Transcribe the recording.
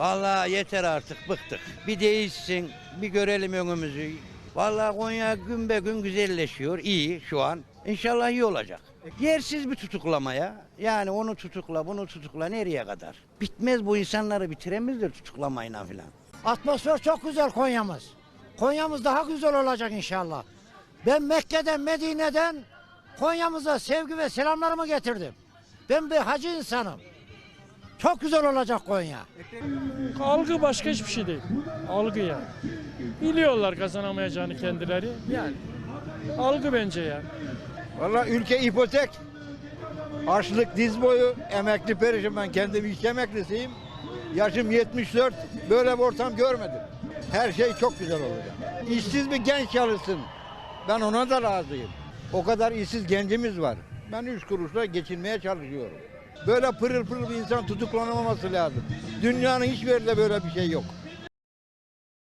Vallahi yeter artık bıktık. Bir değişsin, bir görelim önümüzü. Vallahi Konya gün be gün güzelleşiyor. iyi şu an. İnşallah iyi olacak. Yersiz bir tutuklamaya. Yani onu tutukla, bunu tutukla nereye kadar? Bitmez bu insanları bitiremezler tutuklamayla filan. Atmosfer çok güzel Konya'mız. Konya'mız daha güzel olacak inşallah. Ben Mekke'den, Medine'den Konya'mıza sevgi ve selamlarımı getirdim. Ben bir hacı insanım. Çok güzel olacak Konya. Algı başka hiçbir şey değil. Algı yani. Biliyorlar kazanamayacağını kendileri. Yani algı bence ya. Valla ülke ipotek. Açlık diz boyu, emekli perişan. Ben kendim iş emeklisiyim. Yaşım 74. Böyle bir ortam görmedim. Her şey çok güzel olacak. İşsiz bir genç çalışsın. Ben ona da razıyım. O kadar işsiz gencimiz var. Ben üç kuruşla geçinmeye çalışıyorum. Böyle pırıl pırıl bir insan tutuklanamaması lazım. Dünyanın hiçbir yerinde böyle bir şey yok.